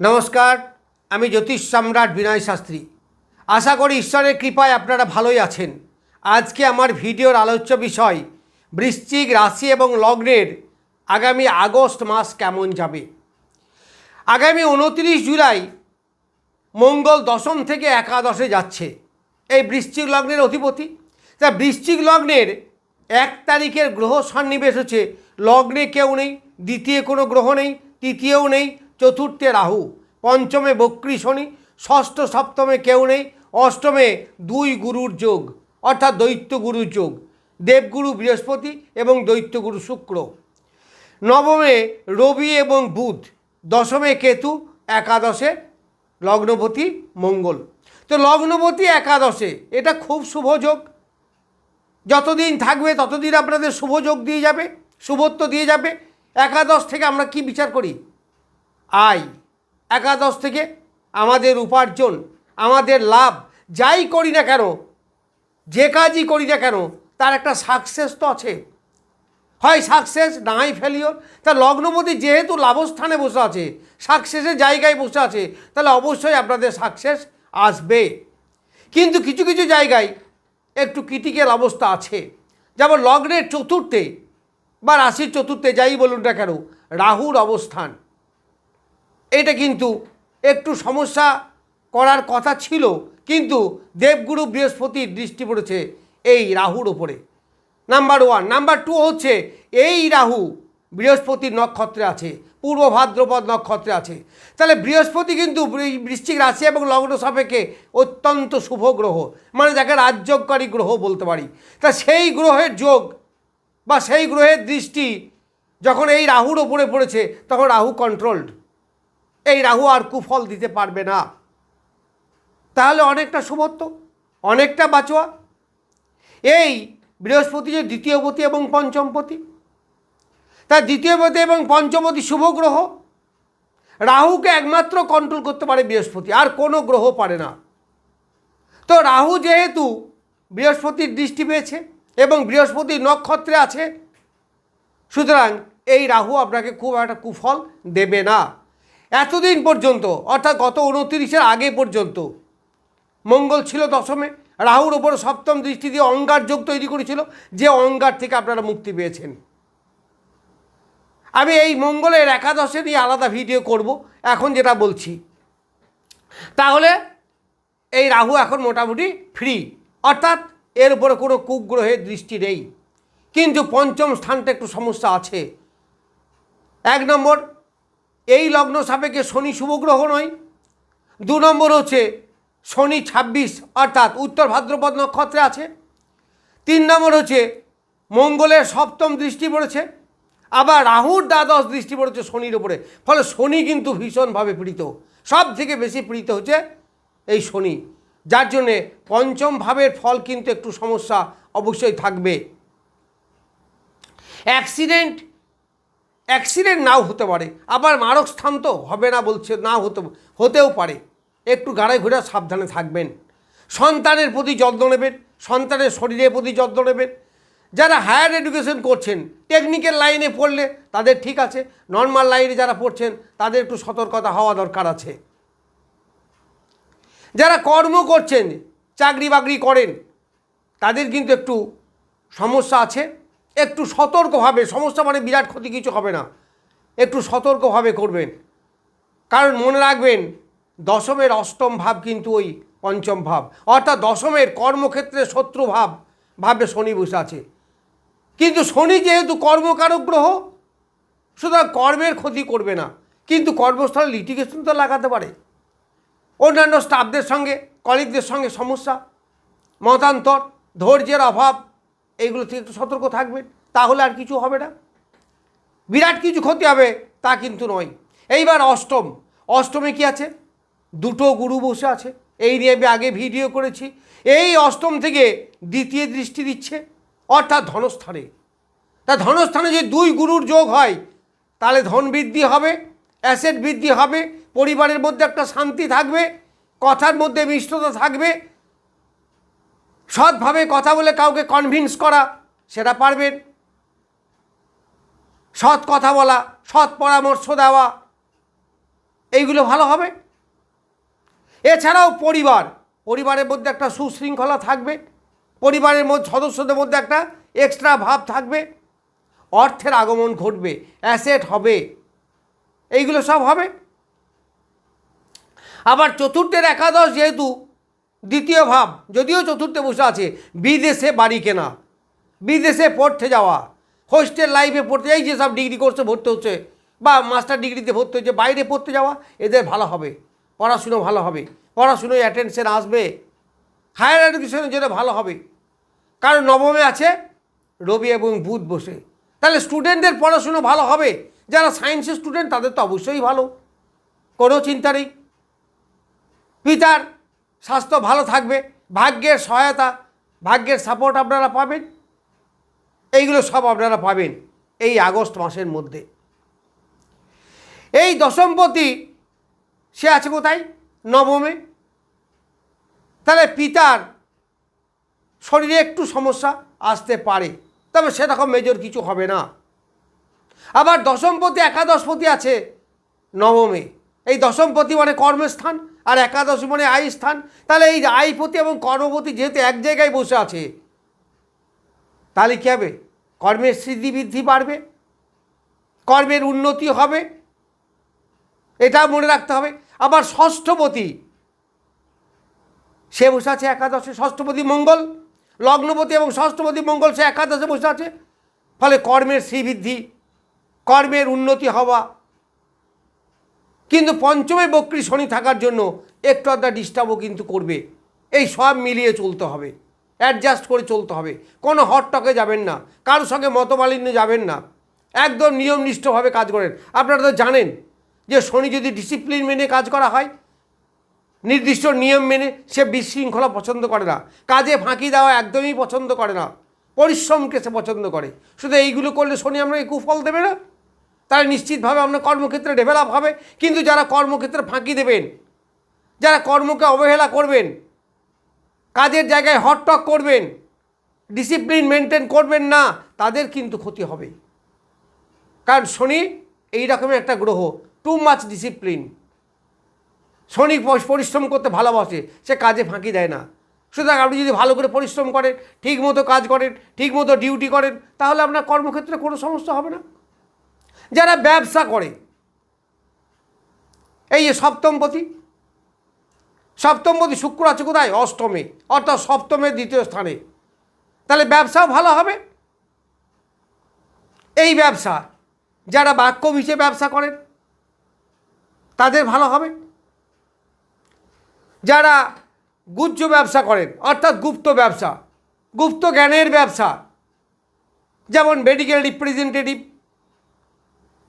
নমস্কার, আমি জ্যোতিষ সম্রাট বিনয় শাস্ত্রী। আশা করি ঈশ্বরের কৃপায় আপনারা ভালোই আছেন। আজকে আমার ভিডিওর আলোচ্য বিষয়, বৃশ্চিক রাশি এবং লগ্নের আগামী আগস্ট মাস কেমন যাবে? আগামী উনত্রিশ জুলাই মঙ্গল দশম থেকে একাদশে যাচ্ছে। এই বৃশ্চিক লগ্নের অধিপতি? তা বৃশ্চিক লগ্নের এক তারিখের গ্রহ সন্নিবেশ হচ্ছে। লগ্নে কেউ নেই, দ্বিতীয় কোনো গ্রহ নেই, তৃতীয়ও নেই চতুর্থে রাহু, পঞ্চমে বক্রী শনি, ষষ্ঠ সপ্তমে কেউ নেই, অষ্টমে দুই গুরুর যোগ, অর্থাৎ দৈত্য গুরুর যোগ, দেবগুরু বৃহস্পতি এবং দৈত্যগুরু শুক্র। নবমে রবি এবং বুধ, দশমে কেতু, একাদশে লগ্নপতি মঙ্গল। তো লগ্নপতি একাদশে, এটা খুব শুভ যোগ। যতদিন থাকবে ততদিন আপনাদের শুভ যোগ দিয়ে যাবে, শুভত্ব দিয়ে যাবে। একাদশ থেকে আমরা কি বিচার করি? আয়। একাদশ থেকে আমাদের উপার্জন, আমাদের লাভ, যাই করি না কেন, যে কাজই করি না কেন, তার একটা সাকসেস তো আছে। হয় সাকসেস না হয় ফেলিওর তা লগ্নপতি যেহেতু লাভস্থানে বসে আছে সাকসেসের জায়গায় বসে আছে, তাহলে অবশ্যই আপনাদের সাকসেস আসবে। কিন্তু কিছু কিছু জায়গায় একটু ক্রিটিক্যাল অবস্থা আছে। যেমন লগ্নের চতুর্থে বা রাশির চতুর্থে, যাই বলুন না কেন, রাহুর অবস্থান। এটা কিন্তু একটু সমস্যা করার কথা ছিল, কিন্তু দেবগুরু বৃহস্পতির দৃষ্টি পড়েছে এই রাহুর ওপরে নাম্বার ওয়ান নাম্বার টু হচ্ছে, এই রাহু বৃহস্পতির নক্ষত্রে আছে, পূর্ব ভাদ্রপদ নক্ষত্রে আছে। তাহলে বৃহস্পতি কিন্তু বৃশ্চিক রাশি এবং লগ্ন সাপেক্ষে অত্যন্ত শুভ গ্রহ মানে যাকে রাজ্যকারী গ্রহ বলতে পারি। তা সেই গ্রহের যোগ বা সেই গ্রহের দৃষ্টি যখন এই রাহুর ওপরে পড়েছে, তখন রাহু কন্ট্রোলড এই রাহু আর কুফল দিতে পারবে না। তাহলে অনেকটা শুভত্ব অনেকটা বাঁচোয়া। এই বৃহস্পতি যে দ্বিতীয়পতি এবং পঞ্চমপতি তার দ্বিতীয়পতি এবং পঞ্চমপতি শুভ গ্রহ। রাহুকে একমাত্র কন্ট্রোল করতে পারে বৃহস্পতি, আর কোনো গ্রহ পারে না। তো রাহু যেহেতু বৃহস্পতির দৃষ্টি পেয়েছে এবং বৃহস্পতি নক্ষত্রে আছে, সুতরাং এই রাহু আপনাকে খুব একটা কুফল দেবে না। এতদিন পর্যন্ত, অর্থাৎ গত উনত্রিশের আগে পর্যন্ত, মঙ্গল ছিল দশমে, রাহুর ওপর সপ্তম দৃষ্টি দিয়ে অঙ্গার যোগ তৈরি করেছিল, যে অঙ্গার থেকে আপনারা মুক্তি পেয়েছেন। আমি এই মঙ্গলের একাদশে নিয়ে আলাদা ভিডিও করব, এখন যেটা বলছি। তাহলে, এই রাহু এখন মোটামুটি ফ্রি অর্থাৎ এর উপরে কোনো কুগ্রহের দৃষ্টি নেই। কিন্তু পঞ্চম স্থানটা একটু সমস্যা আছে। এক নম্বর এই লগ্ন সাপেক্ষে শনি শুভ গ্রহ নয়। দু নম্বর হচ্ছে শনি ছাব্বিশ, অর্থাৎ উত্তর ভাদ্রপদ নক্ষত্রে আছে। তিন নম্বর হচ্ছে মঙ্গলের সপ্তম দৃষ্টি পড়েছে। আবার রাহুর দ্বাদশ দৃষ্টি পড়েছে শনির উপরে। ফলে শনি কিন্তু ভীষণভাবে পীড়িত। সব থেকে বেশি পীড়িত হচ্ছে এই শনি। যার জন্যে পঞ্চম ভাবের ফল কিন্তু একটু সমস্যা অবশ্যই থাকবে। অ্যাক্সিডেন্ট অ্যাক্সিডেন্ট নাও হতে পারে। আবার মারক স্থান তো হবে না বলছে না হতে হতেও পারে। একটু গাড়ায় ঘোড়া সাবধানে থাকবেন। সন্তানের প্রতি যত্ন নেবেন, সন্তানের শরীরের প্রতি যত্ন নেবেন। যারা হায়ার এডুকেশন করছেন টেকনিক্যাল লাইনে পড়লে তাদের ঠিক আছে নর্মাল লাইনে যারা পড়ছেন, তাদের একটু সতর্কতা হওয়া দরকার আছে। যারা কর্ম করছেন, চাকরি বাকরি করেন, তাদের কিন্তু একটু সমস্যা আছে। একটু সতর্কভাবে, সমস্যা মানে বিরাট ক্ষতি কিছু হবে না। একটু সতর্কভাবে করবেন। কারণ মনে রাখবেন, দশমের অষ্টম ভাব কিন্তু ওই পঞ্চম ভাব। অর্থাৎ দশমের কর্মক্ষেত্রে শত্রু ভাব, ভাবে শনি বসে আছে। কিন্তু শনি যেহেতু কর্মকারক গ্রহ, সুতরাং কর্মের ক্ষতি করবে না। কিন্তু কর্মস্থলে লিটিগেশন তো লাগাতে পারে। অন্যান্য স্টাফদের সঙ্গে কলিগদের সঙ্গে সমস্যা, মতান্তর, ধৈর্যের অভাব এইগুলো থেকে একটু সতর্ক থাকবেন, তাহলে আর কিছু হবে না। বিরাট কিছু ক্ষতি হবে, তা কিন্তু নয়। এইবার অষ্টম। অষ্টমে কি আছে? দুটো গুরু বসে আছে। এই নিয়ে আমি আগে ভিডিও করেছি। এই অষ্টম থেকে দ্বিতীয় দৃষ্টি দিচ্ছে, অর্থাৎ ধনস্থানে। তা ধনস্থানে যে দুই গুরুর যোগ হয়, তাহলে ধন বৃদ্ধি হবে, অ্যাসেট বৃদ্ধি হবে, পরিবারের মধ্যে একটা শান্তি থাকবে, কথার মধ্যে মিষ্টতা থাকবে সৎভাবে কথা বলে কাউকে কনভিন্স করা, সেটা পারবেন। সৎ কথা বলা, সৎ পরামর্শ দেওয়া, এইগুলো ভালো হবে। এছাড়াও পরিবার, পরিবারের মধ্যে একটা সুশৃঙ্খলা থাকবে, পরিবারের মধ্যে, সদস্যদের মধ্যে একটা এক্সট্রা ভাব থাকবে, অর্থের আগমন ঘটবে অ্যাসেট হবে, এইগুলো সব হবে। আবার চতুর্থের একাদশ যেহেতু দ্বিতীয় ভাব, যদিও চতুর্থে বসে আছে, বিদেশে বাড়ি কেনা, বিদেশে পড়তে যাওয়া হোস্টেল লাইফে পড়তে, এই যেসব ডিগ্রি কোর্সে ভর্তি হচ্ছে, বা মাস্টার ডিগ্রিতে ভর্তি হচ্ছে, বাইরে পড়তে যাওয়া, এদের ভালো হবে, পড়াশুনো ভালো হবে পড়াশুনোয় অ্যাটেনশন আসবে হায়ার এডুকেশনের জন্য ভালো হবে। কারণ নবমে আছে, রবি এবং বুধ বসে। তাহলে স্টুডেন্টদের পড়াশুনো ভালো হবে, যারা সায়েন্সের স্টুডেন্ট তাদের তো অবশ্যই ভালো, কোনো চিন্তা নেই। পিতার স্বাস্থ্য ভালো থাকবে, ভাগ্যের সহায়তা, ভাগ্যের সাপোর্ট আপনারা পাবেন। এইগুলো সব আপনারা পাবেন এই আগস্ট মাসের মধ্যে। এই দশমপতি, সে আছে কোথায়? নবমে। তাহলে পিতার শরীরে একটু সমস্যা আসতে পারে, তবে সেরকম মেজর কিছু হবে না। আবার দশমপতি, একাদশপতি আছে নবমে। এই দশমপতি মানে কর্মস্থান। আর একাদশ মনে আয় স্থান। তাহলে এই আয়পতি এবং কর্মপতি যেহেতু এক জায়গায় বসে আছে, তাহলে কী হবে? কর্মের স্মৃতি বৃদ্ধি বাড়বে, কর্মের উন্নতি হবে, এটা মনে রাখতে হবে। আবার ষষ্ঠপতি, সে বসে আছে একাদশে। ষষ্ঠপতি মঙ্গল, লগ্নপতি এবং ষষ্ঠপতি মঙ্গল সে একাদশে বসে আছে। ফলে কর্মের শ্রীবৃদ্ধি, কর্মের উন্নতি হওয়া কিন্তু পঞ্চমে বক্রী শনি থাকার জন্য একটু আধা ডিস্টার্বও কিন্তু করবে। এই সব মিলিয়ে চলতে হবে। অ্যাডজাস্ট করে চলতে হবে। কোনো হটটকে যাবেন না। কারোর সঙ্গে মতমালিন্য যাবেন না। একদম নিয়মনিষ্ঠভাবে কাজ করেন। আপনারা তো জানেন যে শনি যদি ডিসিপ্লিন মেনে কাজ করা হয়, নির্দিষ্ট নিয়ম মেনে সে বিশৃঙ্খলা পছন্দ করে না। কাজে ফাঁকি দেওয়া একদমই পছন্দ করে না। পরিশ্রমকে সে পছন্দ করে। শুধু এইগুলো করলে শনি আপনাকে কুফল দেবে না? তাহলে নিশ্চিতভাবে আপনার কর্মক্ষেত্রে ডেভেলপ হবে। কিন্তু যারা কর্মক্ষেত্রে ফাঁকি দেবেন, যারা কর্মকে অবহেলা করবেন, কাজের জায়গায় হটটক করবেন ডিসিপ্লিন মেনটেন করবেন না, তাদের কিন্তু ক্ষতি হবে। কারণ শনি এই রকমের একটা গ্রহ টু মাচ ডিসিপ্লিন শনি পরিশ্রম করতে ভালোবাসে, সে কাজে ফাঁকি দেয় না। সুতরাং আপনি যদি ভালো করে পরিশ্রম করেন ঠিক মতো কাজ করেন ঠিক মতো ডিউটি করেন, তাহলে আপনার কর্মক্ষেত্রে কোনো সমস্যা হবে না। যারা ব্যবসা করে। এই যে সপ্তমপতি। সপ্তমপতি শুক্র আছে কোথায়? অষ্টমে। অর্থাৎ সপ্তমের দ্বিতীয় স্থানে। তাহলে ব্যবসাও ভালো হবে। এই ব্যবসা, যারা বাক্য মিশে ব্যবসা করেন, তাদের ভালো হবে। যারা গুজ্জ ব্যবসা করেন, অর্থাৎ গুপ্ত ব্যবসা, গুপ্ত জ্ঞানের ব্যবসা, যেমন মেডিকেল রিপ্রেজেন্টেটিভ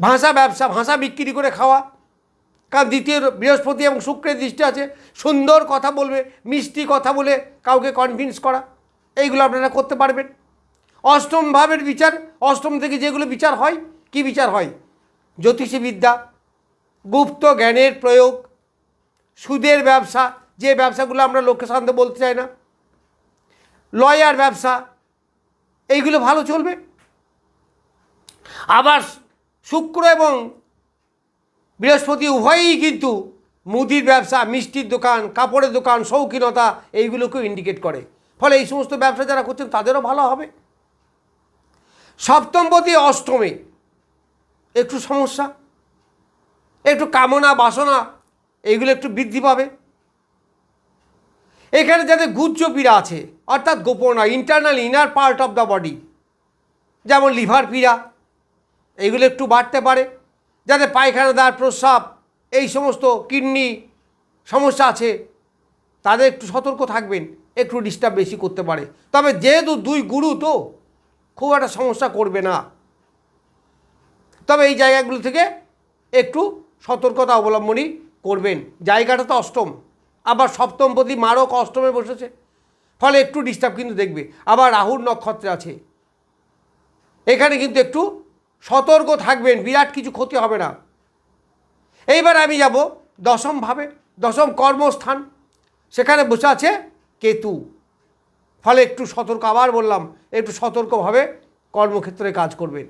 ভাষা ব্যবসা, ভাষা বিক্রি করে খাওয়া। কারণ দ্বিতীয় বৃহস্পতি এবং শুক্রের দৃষ্টি আছে, সুন্দর কথা বলবে, মিষ্টি কথা বলে কাউকে কনভিন্স করা। এইগুলো আপনারা করতে পারবেন। অষ্টম ভাবের বিচার, অষ্টম থেকে যেগুলো বিচার হয়, কি বিচার হয়? জ্যোতিষী বিদ্যা গুপ্ত জ্ঞানের প্রয়োগ, সুদের ব্যবসা, যে ব্যবসাগুলো আমরা লোককে সামনে বলতে চাই না। লয়ার ব্যবসা, এইগুলো ভালো চলবে। আবার শুক্র এবং বৃহস্পতি উভয়ই কিন্তু মুদির ব্যবসা, মিষ্টির দোকান, কাপড়ের দোকান, শৌখিনতা এইগুলোকেও ইন্ডিকেট করে। ফলে এই সমস্ত ব্যবসা যারা করছেন, তাদেরও ভালো হবে। সপ্তমপতি অষ্টমে। একটু সমস্যা। একটু কামনা, বাসনা, এইগুলো একটু বৃদ্ধি পাবে। এখানে যাদের গুজ্জ পীড়া আছে, অর্থাৎ গোপনা internal inner part of the body যেমন লিভার পীড়া এগুলো একটু বাড়তে পারে যাদের পায়খানা দ্বার প্রস্রাব, এই সমস্ত কিডনি সমস্যা আছে, তাদের একটু সতর্ক থাকবেন, একটু ডিস্টার্ব বেশি করতে পারে। তবে যেহেতু দুই গুরু তো, খুব একটা সমস্যা করবে না। তবে এই জায়গাগুলো থেকে একটু সতর্কতা অবলম্বনই করবেন। জায়গাটা তো অষ্টম, আবার সপ্তম প্রতি মারক অষ্টমে বসেছে, ফলে একটু ডিস্টার্ব কিন্তু দেখবে। আবার রাহুর নক্ষত্রে আছে, এখানে কিন্তু একটু সতর্ক থাকবেন, বিরাট কিছু ক্ষতি হবে না। এইবার আমি যাব দশম ভাবে, দশম কর্মস্থান। সেখানে বসে আছে কেতু। ফলে একটু সতর্ক, আবার বললাম, একটু সতর্কভাবে কর্মক্ষেত্রে কাজ করবেন।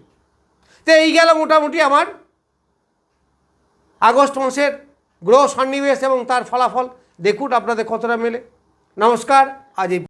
তো এই গেল মোটামুটি আমার আগস্ট মাসের গ্রহ সন্নিবেশ এবং তার ফলাফল। দেখুন আপনাদের কতটা মেলে। নমস্কার, আজ এই